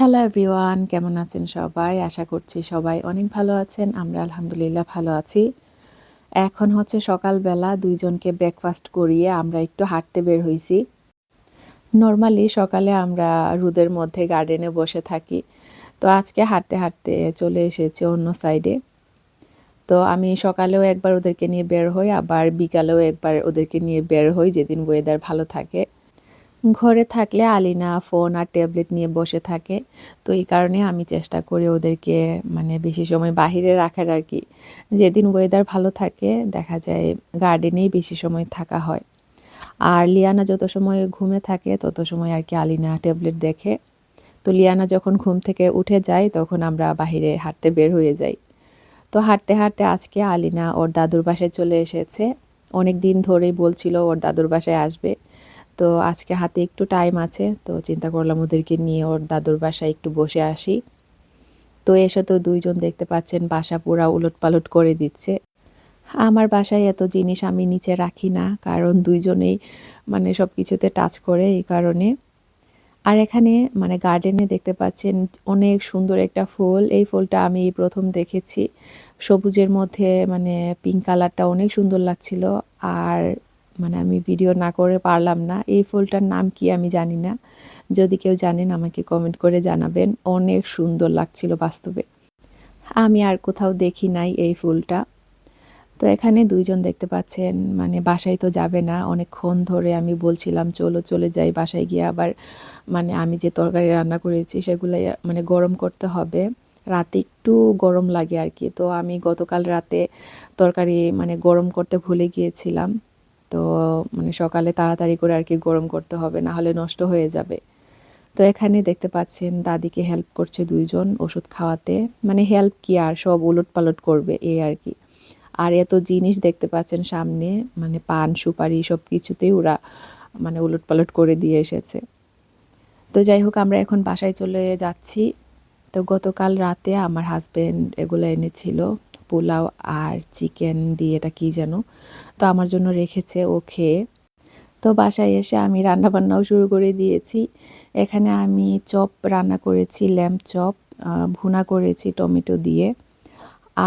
Hello everyone কেমন আছেন সবাই? আশা করছি সবাই অনেক ভালো আছেন। আমরা আলহামদুলিল্লাহ ভালো আছি। এখন হচ্ছে সকালবেলা দুইজনকে ব্রেকফাস্ট করিয়ে আমরা একটু হাঁটতে বের হয়েছি নর্মালি সকালে আমরা রোদের মধ্যে গার্ডেনে বসে থাকি। তো আজকে হাঁটতে হাঁটতে চলে এসেছি অন্য সাইডে তো আমি সকালেও একবার ওদেরকে নিয়ে বের হই, আবার বিকালেও একবার ওদেরকে নিয়ে বের হই, যেদিন ওয়েদার ভালো থাকে। ঘরে থাকলে আলিনা ফোন আর ট্যাবলেট নিয়ে বসে থাকে। তো এই কারণে আমি চেষ্টা করি ওদেরকে মানে বেশি সময় বাহিরে রাখার আর কি। যেদিন ওয়েদার ভালো থাকে, দেখা যায় গার্ডেনেই বেশি সময় থাকা হয়। আর লিয়ানা যত সময় ঘুমে থাকে, তত সময় আর কি আলিনা ট্যাবলেট দেখে। তো লিয়ানা যখন ঘুম থেকে উঠে যায়, তখন আমরা বাহিরে হাঁটতে বের হয়ে যাই। তো হাঁটতে হাঁটতে আজকে আলিনা ওর দাদুর বাসায় চলে এসেছে। অনেক দিন ধরেই বলছিল ওর দাদুর বাসায় আসবে। তো আজকে হাতে একটু টাইম আছে, তো চিন্তা করলাম ওদেরকে নিয়ে ওর দাদুর বাসায় একটু বসে আসি। তো এসে তো দুইজন দেখতে পাচ্ছেন, বাসা পুরা উলট পালট করে দিচ্ছে। আমার বাসায় এত জিনিস আমি নিচে রাখি না, কারণ দুইজনেই মানে সব কিছুতে টাচ করে এই কারণে। আর এখানে মানে গার্ডেনে দেখতে পাচ্ছেন অনেক সুন্দর একটা ফুল। এই ফুলটা আমি প্রথম দেখেছি। সবুজের মধ্যে মানে পিঙ্ক কালারটা অনেক সুন্দর লাগছিল। আর মানে আমি ভিডিও না করে পারলাম না। এই ফুলটার নাম কি আমি জানি না। যদি কেউ জানেন, আমাকে কমেন্ট করে জানাবেন। অনেক সুন্দর লাগছিল বাস্তবে। আমি আর কোথাও দেখি নাই এই ফুলটা। তো এখানে দুইজন দেখতে পাচ্ছেন মানে বাসায় তো যাবে না। অনেকক্ষণ ধরে আমি বলছিলাম, চলো, চলে যাই বাসায় গিয়ে আবার। মানে আমি যে তরকারি রান্না করেছি, সেগুলো মানে গরম করতে হবে। রাতে একটু গরম লাগে আর কি। তো আমি গতকাল রাতে তরকারি মানে গরম করতে ভুলে গিয়েছিলাম। তো মানে সকালে তাড়াতাড়ি করে আর কি গরম করতে হবে, না হলে নষ্ট হয়ে যাবে। তো এখানে দেখতে পাচ্ছেন দাদিকে হেল্প করছে দুইজন ওষুধ খাওয়াতে। মানে হেল্প কি আর, সব উলট পালট করবে এই আর কি। আর এত জিনিস দেখতে পাচ্ছেন সামনে মানে পান, সুপারি সব কিছুতেই ওরা মানে উলট পালট করে দিয়ে এসেছে। তো যাই হোক, আমরা এখন বাসায় চলে যাচ্ছি। তো গতকাল রাতে আমার হাজব্যান্ড এগুলো এনেছিল। পোলাও আর চিকেন দিয়ে এটা কী যেন, তো আমার জন্য রেখেছে ও খেয়ে। তো বাসায় এসে আমি রান্না বান্নাও শুরু করে দিয়েছি। এখানে আমি চপ রান্না করেছি, ল্যাম্প চপ ভুনা করেছি টমেটো দিয়ে।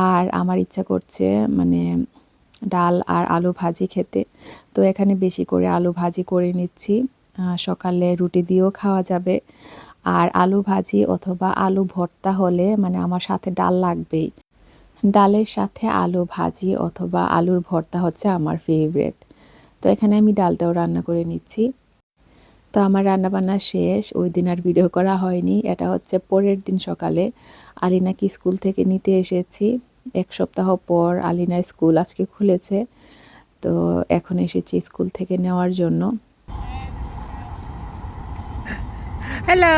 আর আমার ইচ্ছা করছে মানে ডাল আর আলু ভাজি খেতে। তো এখানে বেশি করে আলু ভাজি করে নিচ্ছি। সকালে রুটি দিয়েও খাওয়া যাবে। আর আলু ভাজি অথবা আলু ভর্তা হলে মানে আমার সাথে ডাল লাগবেই। ডালের সাথে আলু ভাজি অথবা আলুর ভর্তা হচ্ছে আমার ফেভারেট তো এখানে আমি ডালটাও রান্না করে নিচ্ছি। তো আমার রান্নাবান্না শেষ, ওই দিন আর ভিডিও করা হয়নি। এটা হচ্ছে পরের দিন সকালে। আলিনাকে স্কুল থেকে নিতে এসেছি। এক সপ্তাহ পর আলিনার স্কুল আজকে খুলেছে। তো এখন এসেছি স্কুল থেকে নেওয়ার জন্য। Hello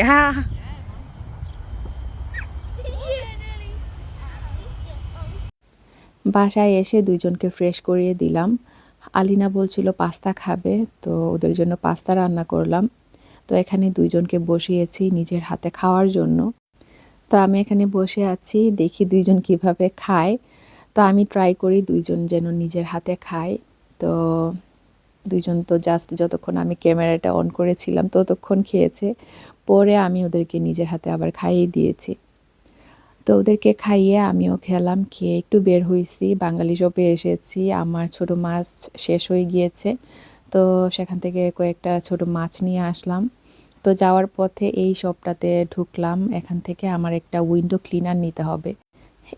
Yeah. বাসায় এসে দুইজনকে ফ্রেশ করিয়ে দিলাম। আলিনা বলছিল পাস্তা খাবে, তো ওদের জন্য পাস্তা রান্না করলাম। তো এখানে দুইজনকে বসিয়েছি নিজের হাতে খাওয়ার জন্য। তো আমি এখানে বসে আছি, দেখি দুইজন কীভাবে খায়। তো আমি ট্রাই করি দুইজন যেন নিজের হাতে খায়। তো দুইজন তো জাস্ট যতক্ষণ আমি ক্যামেরাটা অন করেছিলাম, ততক্ষণ খেয়েছে। পরে আমি ওদেরকে নিজের হাতে আবার খাইয়ে দিয়েছি। তো ওদেরকে খাইয়ে আমিও খেলাম, খেয়ে একটু বের হয়েছি বাঙালি শপে এসেছি, আমার ছোট মাছ শেষ হয়ে গিয়েছে। তো সেখান থেকে কয়েকটা ছোট মাছ নিয়ে আসলাম। তো যাওয়ার পথে এই শপটাতে ঢুকলাম। এখান থেকে আমার একটা উইন্ডো ক্লিনার নিতে হবে।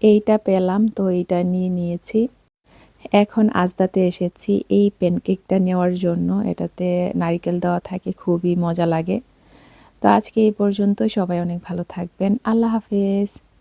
এইটা পেলাম, তো এইটা নিয়ে নিয়েছি। এখন আজদাতে এসেছি, এই প্যানকেকটা নেওয়ার জন্য। এটাতে নারিকেল দেওয়া থাকে, খুবই মজা লাগে। তো আজকে এই পর্যন্ত সবাই অনেক ভালো থাকবেন। আল্লাহ হাফেজ।